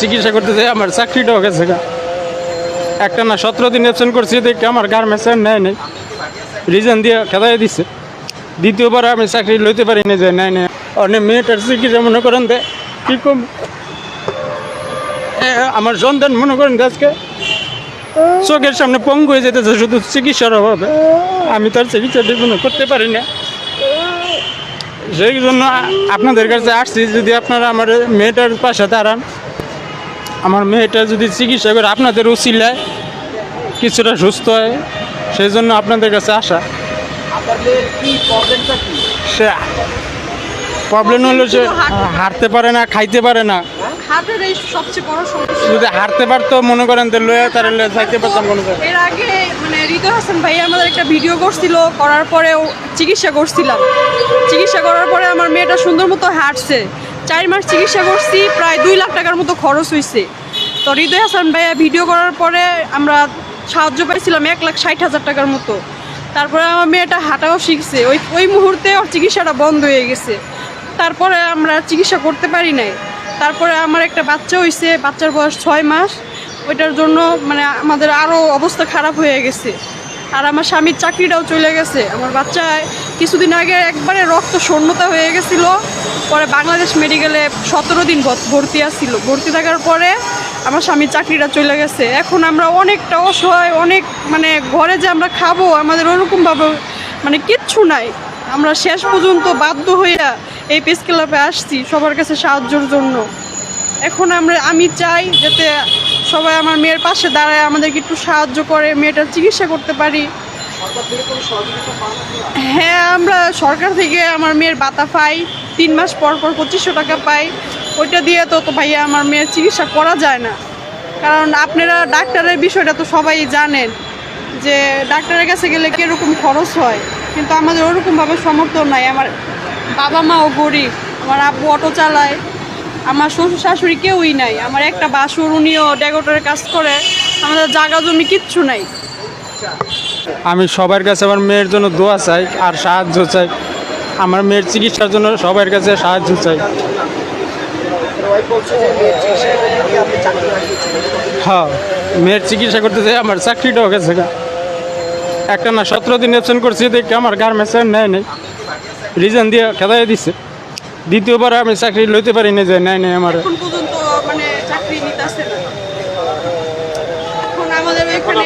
চিকিৎসা করতে যাই, আমার চাকরিটাও গেছে একটা না সতেরো দিন অ্যাবসেন্ট করছি, দেখে আমার গার্মেন্টস আর নেয় নেই। রিজন দিয়ে খেদাই দিচ্ছে দ্বিতীয়বার আমি চাকরি লইতে পারি না যে নেয় নেয় অনেক মেয়েটার চিকিৎসা মনে করেন দে কী কম? আমার সন্তান মনে করেন আজকে চোখের সামনে পঙ্গু হয়ে যেতেছে, শুধু চিকিৎসার অভাবে। আমি তার চিকিৎসা ঠিকমতো করতে পারি না। সেই জন্য আপনাদের কাছে আসছি, যদি আপনারা আমার মেয়েটার পাশে দাঁড়ান। আমার মেয়েটা যদি চিকিৎসা করে আপনাদের উচিলায় কিছুটা সুস্থ হয় সেই জন্য আপনাদের কাছে আসা। আপনাদের কি প্রবলেমটা কি? সে প্রবলেম হলো সে হাঁটতে পারে। না খাইতে পারে না। সমস্যা। যদি হাঁটতে পারতো মনে করেন তো লয়ে তারা যাইতে পারতাম কোনো। এর আগে মানে হৃদয় হাসান ভাই আমাদের একটা ভিডিও করছিল করার পরে চিকিৎসা করছিলাম। চিকিৎসা করার পরে আমার মেয়েটা সুন্দর মতো হাঁটছে। চার মাস চিকিৎসা করছি, প্রায় দুই লাখ টাকার মতো খরচ হয়েছে তো হৃদয় হাসান ভাইয়া ভিডিও করার পরে আমরা সাহায্য পাইছিলাম এক লাখ ষাট হাজার টাকার মতো। তারপরে আমার মেয়েটা হাঁটাও শিখছে। ওই ওই মুহূর্তে ওর চিকিৎসাটা বন্ধ হয়ে গেছে। তারপরে আমরা চিকিৎসা করতে পারি নাই। তারপরে আমার একটা বাচ্চা হয়েছে বাচ্চার বয়স ছয় মাস। ওইটার জন্য মানে আমাদের আরও অবস্থা খারাপ হয়ে গেছে। আর আমার স্বামীর চাকরিটাও চলে গেছে। আমার বাচ্চায় কিছুদিন আগে একবারে রক্ত শূন্যতা হয়ে গেছিল। পরে বাংলাদেশ মেডিকেলে সতেরো দিন ভর্তি আসছিল। ভর্তি থাকার পরে আমার স্বামীর চাকরিটা চলে গেছে। এখন আমরা অনেকটা অসহায়, অনেক মানে ঘরে যে আমরা খাব, আমাদের ওরকমভাবে মানে কিচ্ছু নাই। আমরা শেষ পর্যন্ত বাধ্য হইয়া এই পেস ক্লাবে আসছি সবার কাছে সাহায্যের জন্য। এখন আমরা, আমি চাই যাতে সবাই আমার মেয়ের পাশে দাঁড়ায়, আমাদেরকে একটু সাহায্য করে, মেয়েটার চিকিৎসা করতে পারি। হ্যাঁ আমরা সরকার থেকে আমার মেয়ের বাতা পাই। তিন মাস পর পর পঁচিশশো টাকা পাই। ওইটা দিয়ে তো তো ভাইয়া আমার মেয়ের চিকিৎসা করা যায় না। কারণ আপনারা ডাক্তারের বিষয়টা তো সবাই জানেন যে ডাক্তারের কাছে গেলে কীরকম খরচ হয়। কিন্তু আমাদের ওরকমভাবে সমর্থন নাই। আমার বাবা মাও গরিব, আমার আব্বু অটো চালায়, আমার শ্বশুর শাশুড়ি কেউই নাই। আমার একটা বাসুর, উনিও ডেগোটারের কাজ করে। আমাদের জায়গা জমি কিচ্ছু নাই। আমি সবার কাছে আমার মেয়ের জন্য দোয়া চাই আর সাহায্য চাই। আমার মেয়ের চিকিৎসার জন্য সবার কাছে সাহায্য চাই। হ্যাঁ মেয়ের চিকিৎসা করতে যাই আমার চাকরিটাও গেছে গা। একটা না সতেরো দিন অ্যাবসেন্ট করছি দেখে আমার গার্মেন্টস আর নেয় নেই। রিজন দিয়ে খেদাই দিচ্ছে দ্বিতীয়বার আমি চাকরি লইতে পারি না যে নেয় নেই আমার। এখন পর্যন্ত মানে চাকরি নিতেছে না এখন আমাদের এখানে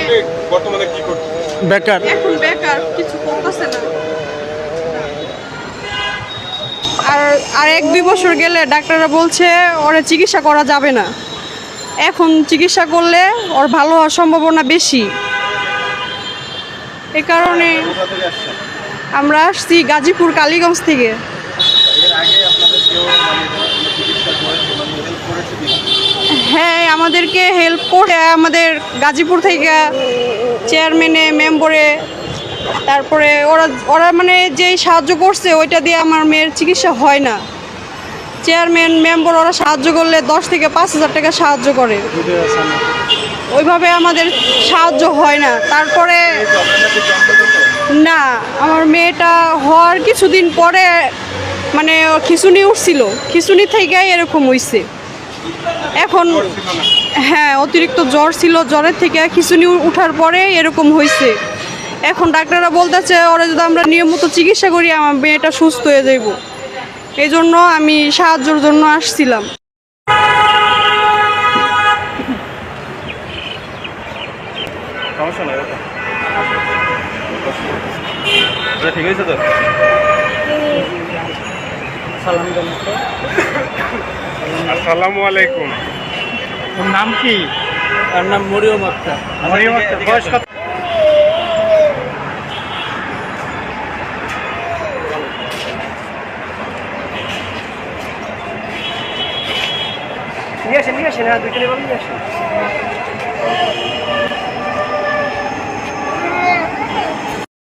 বর্তমানে কি করছেন বেকার এখন বেকার কিছু করতেছে না আর এক দুই বছর গেলে ডাক্তাররা বলছে ওরা চিকিৎসা করা যাবে না এখন চিকিৎসা করলে ওর ভালো হওয়ার সম্ভাবনা বেশি এ কারণে আমরা আসছি গাজীপুর, কালীগঞ্জ থেকে? হ্যাঁ আমাদেরকে হেল্প করে আমাদের গাজীপুর থেকে চেয়ারম্যানে মেম্বরে তারপরে ওরা ওরা মানে যেই সাহায্য করছে, ওইটা দিয়ে আমার মেয়ের চিকিৎসা হয় না। চেয়ারম্যান মেম্বার ওরা সাহায্য করলে দশ থেকে পাঁচ হাজার টাকা সাহায্য করে। ওইভাবে আমাদের সাহায্য হয় না। তারপরে না, আমার মেয়েটা হওয়ার কিছুদিন পরে মানে খিচুনি উঠছিল। খিচুনি থেকে এরকম হইছে। এখন হ্যাঁ অতিরিক্ত জ্বর ছিল, জ্বরের থেকে খিচুনি উঠার পরে এরকম হয়েছে এখন ডাক্তাররা বলতেছে ওরা যদি আমরা নিয়মিত চিকিৎসা করি আমার মেয়েটা সুস্থ হয়ে যাইব। এই জন্য আমি সাহায্যের জন্য আসছিলাম। এটা ঠিক তো? আসসালামু আলাইকুম। নাম কি? তার নাম মরিয়ম আক্তার। মরিয়ম আক্তার, বয়স কত? নিয়ে আসেন নিয়ে আসেন হ্যাঁ দুইটা লেবার নিয়ে আসেন।